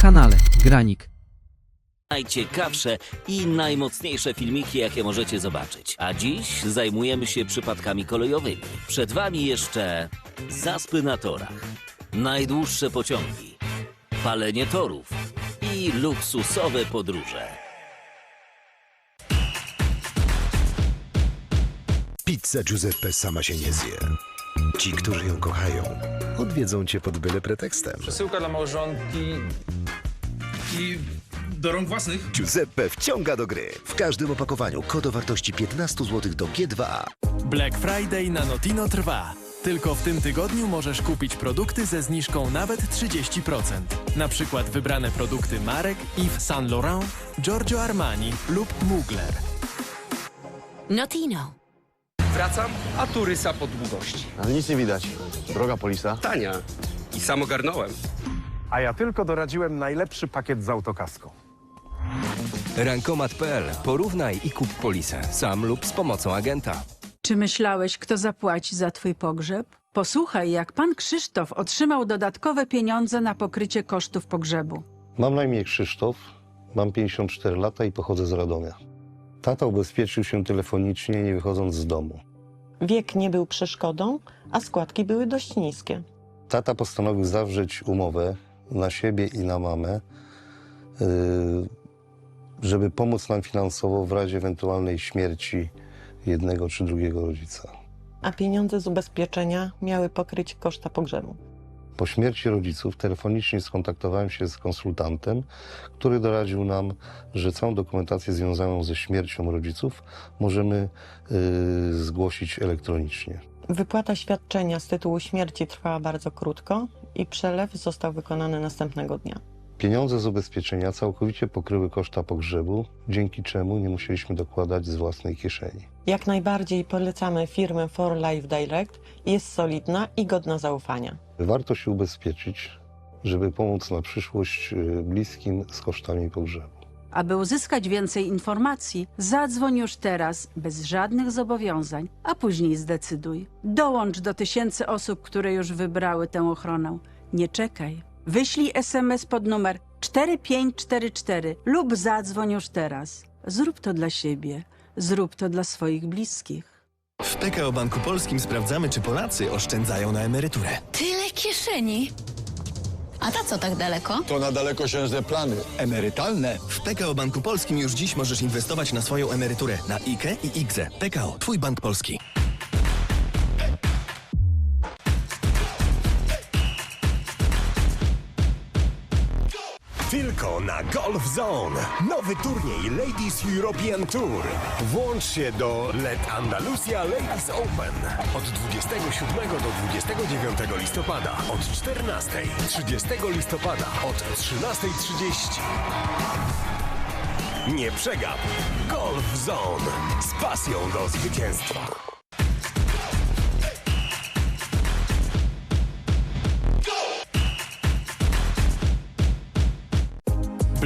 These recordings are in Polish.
kanale Granik. najciekawsze i najmocniejsze filmiki, jakie możecie zobaczyć. A dziś zajmujemy się przypadkami kolejowymi. Przed Wami jeszcze zaspy na torach, najdłuższe pociągi, palenie torów i luksusowe podróże. Pizza Giuseppe sama się nie zje. Ci, którzy ją kochają, odwiedzą cię pod byle pretekstem. Przesyłka dla małżonki i do rąk własnych. Giuseppe wciąga do gry. W każdym opakowaniu kod o wartości 15 zł do G2A. Black Friday na Notino trwa. Tylko w tym tygodniu możesz kupić produkty ze zniżką nawet 30%. Na przykład wybrane produkty marek Yves Saint Laurent, Giorgio Armani lub Mugler. Notino. Wracam, a turysa po długości. Ale nic nie widać. Droga polisa. Tania. I sam ogarnąłem. A ja tylko doradziłem najlepszy pakiet z autokaską. Rankomat.pl. Porównaj i kup polisę, sam lub z pomocą agenta. Czy myślałeś, kto zapłaci za twój pogrzeb? Posłuchaj, jak pan Krzysztof otrzymał dodatkowe pieniądze na pokrycie kosztów pogrzebu. Mam na imię Krzysztof, mam 54 lata i pochodzę z Radomia. Tata ubezpieczył się telefonicznie, nie wychodząc z domu. Wiek nie był przeszkodą, a składki były dość niskie. Tata postanowił zawrzeć umowę na siebie i na mamę, yy, żeby pomóc nam finansowo w razie ewentualnej śmierci jednego czy drugiego rodzica. A pieniądze z ubezpieczenia miały pokryć koszta pogrzebu. Po śmierci rodziców telefonicznie skontaktowałem się z konsultantem, który doradził nam, że całą dokumentację związaną ze śmiercią rodziców możemy yy, zgłosić elektronicznie. Wypłata świadczenia z tytułu śmierci trwała bardzo krótko i przelew został wykonany następnego dnia. Pieniądze z ubezpieczenia całkowicie pokryły koszta pogrzebu, dzięki czemu nie musieliśmy dokładać z własnej kieszeni. Jak najbardziej polecamy firmę For Life Direct. Jest solidna i godna zaufania. Warto się ubezpieczyć, żeby pomóc na przyszłość yy, bliskim z kosztami pogrzebu. Aby uzyskać więcej informacji, zadzwoń już teraz, bez żadnych zobowiązań, a później zdecyduj. Dołącz do tysięcy osób, które już wybrały tę ochronę. Nie czekaj. Wyślij SMS pod numer 4544 lub zadzwoń już teraz. Zrób to dla siebie. Zrób to dla swoich bliskich. W PKO Banku Polskim sprawdzamy, czy Polacy oszczędzają na emeryturę. Tyle kieszeni. A ta co tak daleko? To na dalekosiężne plany. Emerytalne? W PKO Banku Polskim już dziś możesz inwestować na swoją emeryturę na IKE i IGZE. PKO, Twój bank polski. Na Golf Zone. Nowy turniej Ladies European Tour. Włącz się do Let Andalusia Ladies Open. Od 27 do 29 listopada. Od 14. 30 listopada. Od 13.30. Nie przegap. Golf Zone. Z pasją do zwycięstwa.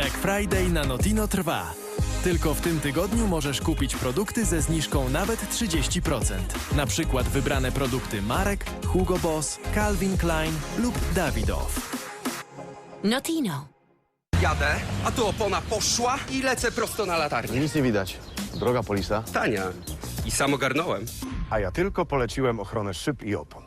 Black Friday na Notino trwa. Tylko w tym tygodniu możesz kupić produkty ze zniżką nawet 30%. Na przykład wybrane produkty marek Hugo Boss, Calvin Klein lub Davidoff. Notino. Jadę, a tu opona poszła i lecę prosto na latarnię. Nic nie widać. Droga polisa. Tania. I sam ogarnąłem. A ja tylko poleciłem ochronę szyb i opon.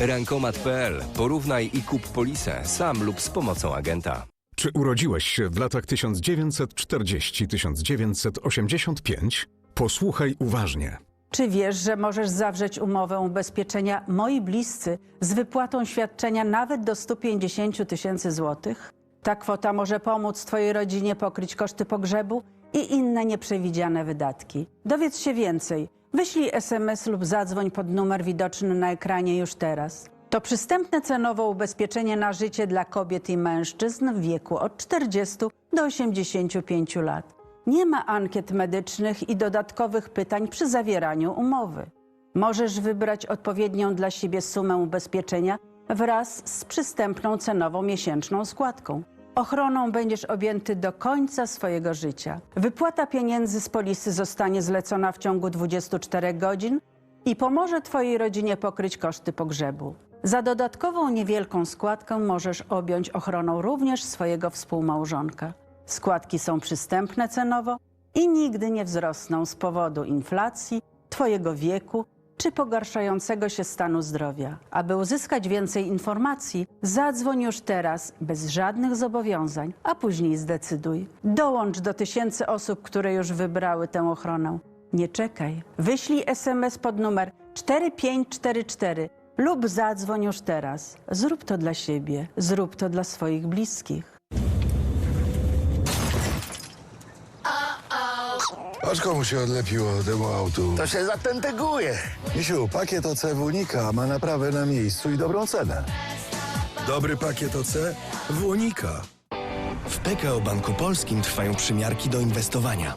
Rankomat.pl. Porównaj i kup polisę, sam lub z pomocą agenta. Czy urodziłeś się w latach 1940-1985? Posłuchaj uważnie. Czy wiesz, że możesz zawrzeć umowę ubezpieczenia Moi Bliscy z wypłatą świadczenia nawet do 150 tysięcy złotych? Ta kwota może pomóc Twojej rodzinie pokryć koszty pogrzebu i inne nieprzewidziane wydatki. Dowiedz się więcej. Wyślij SMS lub zadzwoń pod numer widoczny na ekranie już teraz. To przystępne cenowo ubezpieczenie na życie dla kobiet i mężczyzn w wieku od 40 do 85 lat. Nie ma ankiet medycznych i dodatkowych pytań przy zawieraniu umowy. Możesz wybrać odpowiednią dla siebie sumę ubezpieczenia wraz z przystępną cenową miesięczną składką. Ochroną będziesz objęty do końca swojego życia. Wypłata pieniędzy z polisy zostanie zlecona w ciągu 24 godzin i pomoże Twojej rodzinie pokryć koszty pogrzebu. Za dodatkową niewielką składkę możesz objąć ochroną również swojego współmałżonka. Składki są przystępne cenowo i nigdy nie wzrosną z powodu inflacji, Twojego wieku czy pogarszającego się stanu zdrowia. Aby uzyskać więcej informacji, zadzwoń już teraz bez żadnych zobowiązań, a później zdecyduj. Dołącz do tysięcy osób, które już wybrały tę ochronę. Nie czekaj. Wyślij SMS pod numer 4544 lub zadzwoń już teraz. Zrób to dla siebie, zrób to dla swoich bliskich. Patrz komu się odlepiło temu autu. To się zatentyguje. Misiu, pakiet OC Wunika ma naprawę na miejscu i dobrą cenę. Dobry pakiet OC Wunika. W PKO Banku Polskim trwają przymiarki do inwestowania.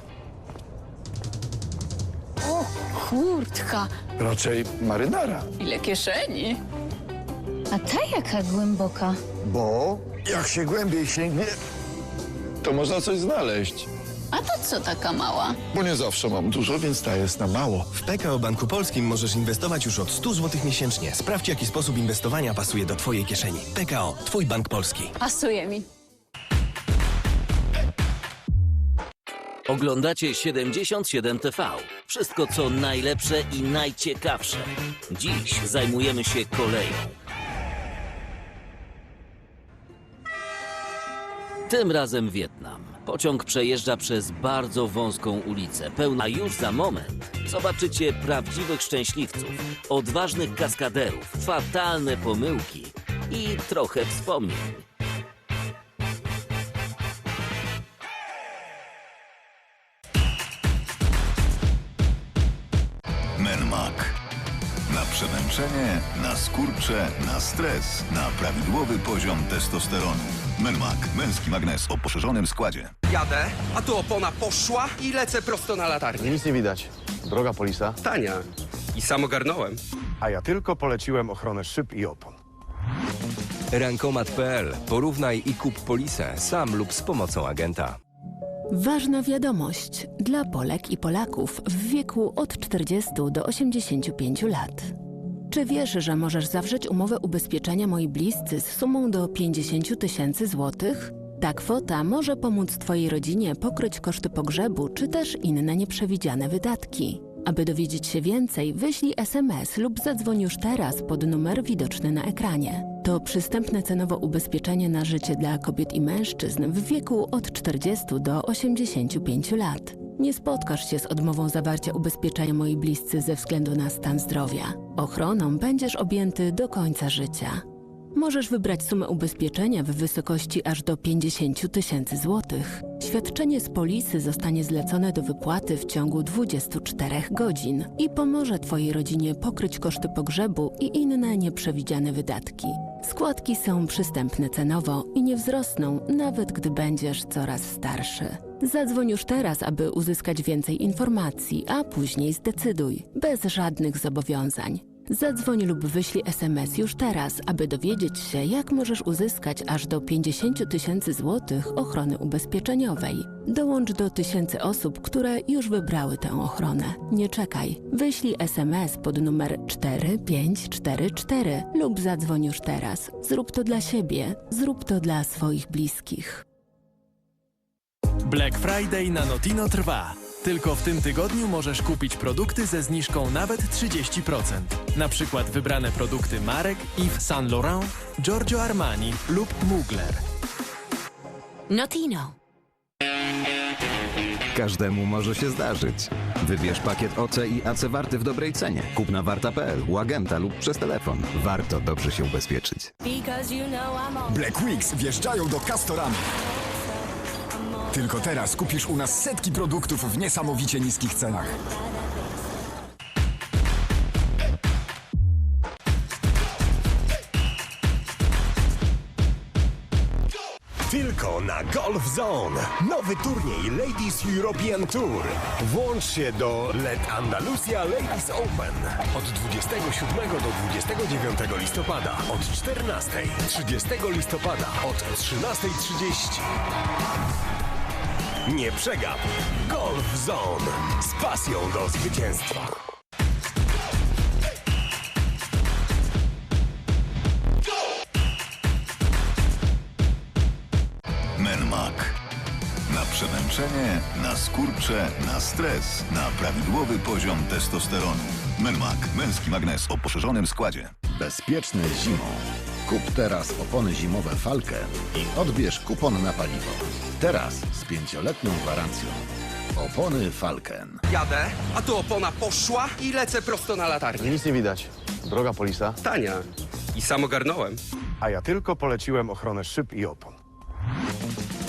O, kurtka. Raczej marynara. Ile kieszeni. A ta jaka głęboka. Bo jak się głębiej sięgnie, to można coś znaleźć. A to co taka mała? Bo nie zawsze mam dużo, więc ta jest na mało. W PKO Banku Polskim możesz inwestować już od 100 zł miesięcznie. Sprawdź, jaki sposób inwestowania pasuje do Twojej kieszeni. PKO, Twój bank polski. Pasuje mi. Oglądacie 77 TV. Wszystko co najlepsze i najciekawsze. Dziś zajmujemy się koleją. Tym razem Wietnam. Pociąg przejeżdża przez bardzo wąską ulicę, pełna już za moment. Zobaczycie prawdziwych szczęśliwców, odważnych kaskaderów, fatalne pomyłki i trochę wspomnień. Przemęczenie, na skurcze, na stres, na prawidłowy poziom testosteronu. Menmak. Męski magnes o poszerzonym składzie. Jadę, a tu opona poszła i lecę prosto na latarnię. Nic nie widać. Droga polisa. Tania. I sam ogarnąłem. A ja tylko poleciłem ochronę szyb i opon. Rankomat.pl. Porównaj i kup polisę sam lub z pomocą agenta. Ważna wiadomość dla Polek i Polaków w wieku od 40 do 85 lat. Czy wiesz, że możesz zawrzeć umowę ubezpieczenia moi bliscy z sumą do 50 tysięcy złotych? Ta kwota może pomóc Twojej rodzinie pokryć koszty pogrzebu czy też inne nieprzewidziane wydatki. Aby dowiedzieć się więcej, wyślij SMS lub zadzwoń już teraz pod numer widoczny na ekranie. To przystępne cenowo ubezpieczenie na życie dla kobiet i mężczyzn w wieku od 40 do 85 lat. Nie spotkasz się z odmową zawarcia ubezpieczenia moi bliscy ze względu na stan zdrowia. Ochroną będziesz objęty do końca życia. Możesz wybrać sumę ubezpieczenia w wysokości aż do 50 tysięcy złotych. Świadczenie z polisy zostanie zlecone do wypłaty w ciągu 24 godzin i pomoże Twojej rodzinie pokryć koszty pogrzebu i inne nieprzewidziane wydatki. Składki są przystępne cenowo i nie wzrosną, nawet gdy będziesz coraz starszy. Zadzwoń już teraz, aby uzyskać więcej informacji, a później zdecyduj, bez żadnych zobowiązań. Zadzwoń lub wyślij SMS już teraz, aby dowiedzieć się, jak możesz uzyskać aż do 50 tysięcy złotych ochrony ubezpieczeniowej. Dołącz do tysięcy osób, które już wybrały tę ochronę. Nie czekaj. Wyślij SMS pod numer 4544 lub zadzwoń już teraz. Zrób to dla siebie, zrób to dla swoich bliskich. Black Friday na Notino trwa. Tylko w tym tygodniu możesz kupić produkty ze zniżką nawet 30%. Na przykład wybrane produkty marek Yves Saint Laurent, Giorgio Armani lub Mugler. Notino. Każdemu może się zdarzyć. Wybierz pakiet OC i AC warty w dobrej cenie. Kup na warta.pl, u agenta lub przez telefon. Warto dobrze się ubezpieczyć. Black Weeks wjeżdżają do Castoramy. Tylko teraz kupisz u nas setki produktów w niesamowicie niskich cenach. Tylko na Golf Zone. Nowy turniej Ladies European Tour. Włącz się do Let Andalusia Ladies Open. Od 27 do 29 listopada. Od 14. 30 listopada. Od 13.30. Nie przegap. Golf Zone. Z pasją do zwycięstwa. Mermak. Na przemęczenie, na skurcze, na stres, na prawidłowy poziom testosteronu. Mermak. Męski magnes o poszerzonym składzie. Bezpieczny zimą. Kup teraz opony zimowe Falkę i odbierz kupon na paliwo. Teraz z pięcioletnią gwarancją. Opony Falken. Jadę, a tu opona poszła i lecę prosto na latarnię. Nic nie widać. Droga polisa. Tania. I sam ogarnąłem. A ja tylko poleciłem ochronę szyb i opon.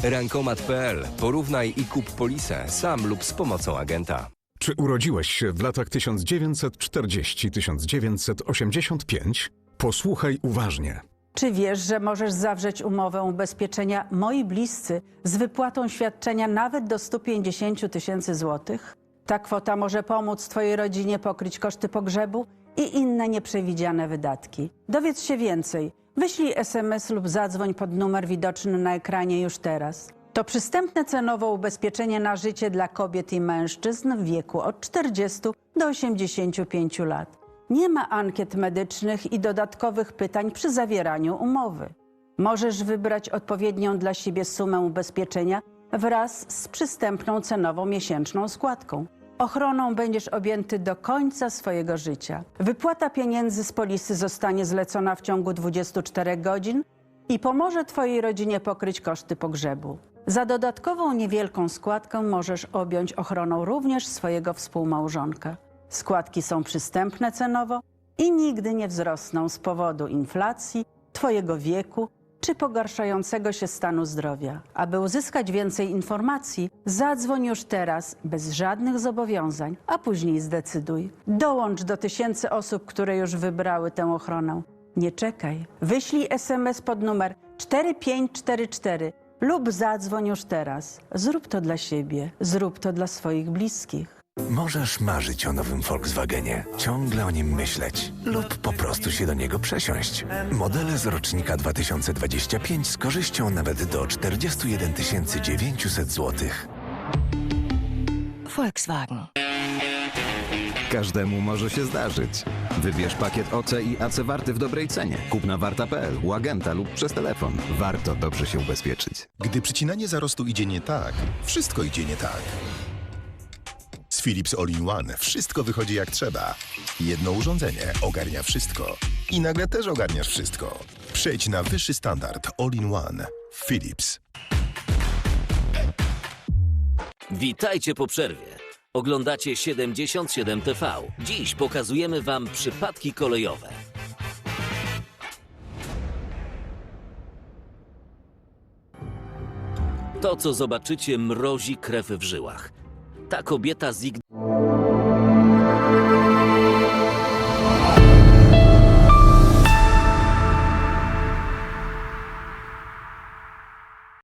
Rankomat.pl. Porównaj i kup polisę sam lub z pomocą agenta. Czy urodziłeś się w latach 1940-1985? Posłuchaj uważnie. Czy wiesz, że możesz zawrzeć umowę ubezpieczenia moi bliscy z wypłatą świadczenia nawet do 150 tysięcy złotych? Ta kwota może pomóc Twojej rodzinie pokryć koszty pogrzebu i inne nieprzewidziane wydatki. Dowiedz się więcej. Wyślij SMS lub zadzwoń pod numer widoczny na ekranie już teraz. To przystępne cenowo ubezpieczenie na życie dla kobiet i mężczyzn w wieku od 40 do 85 lat. Nie ma ankiet medycznych i dodatkowych pytań przy zawieraniu umowy. Możesz wybrać odpowiednią dla siebie sumę ubezpieczenia wraz z przystępną cenową miesięczną składką. Ochroną będziesz objęty do końca swojego życia. Wypłata pieniędzy z polisy zostanie zlecona w ciągu 24 godzin i pomoże Twojej rodzinie pokryć koszty pogrzebu. Za dodatkową niewielką składkę możesz objąć ochroną również swojego współmałżonka. Składki są przystępne cenowo i nigdy nie wzrosną z powodu inflacji, Twojego wieku czy pogarszającego się stanu zdrowia. Aby uzyskać więcej informacji, zadzwoń już teraz bez żadnych zobowiązań, a później zdecyduj. Dołącz do tysięcy osób, które już wybrały tę ochronę. Nie czekaj. Wyślij SMS pod numer 4544 lub zadzwoń już teraz. Zrób to dla siebie, zrób to dla swoich bliskich. Możesz marzyć o nowym Volkswagenie, ciągle o nim myśleć lub po prostu się do niego przesiąść. Modele z rocznika 2025 z korzyścią nawet do 41 900 zł. Volkswagen. Każdemu może się zdarzyć. Wybierz pakiet OC i AC Warty w dobrej cenie. Kup na warta.pl, u agenta lub przez telefon. Warto dobrze się ubezpieczyć. Gdy przycinanie zarostu idzie nie tak, wszystko idzie nie tak. Philips All-in-One wszystko wychodzi jak trzeba. Jedno urządzenie ogarnia wszystko. I nagle też ogarniasz wszystko. Przejdź na wyższy standard All-in-One. Philips. Witajcie po przerwie. Oglądacie 77 TV. Dziś pokazujemy Wam przypadki kolejowe. To, co zobaczycie, mrozi krew w żyłach. Ta kobieta zignorowana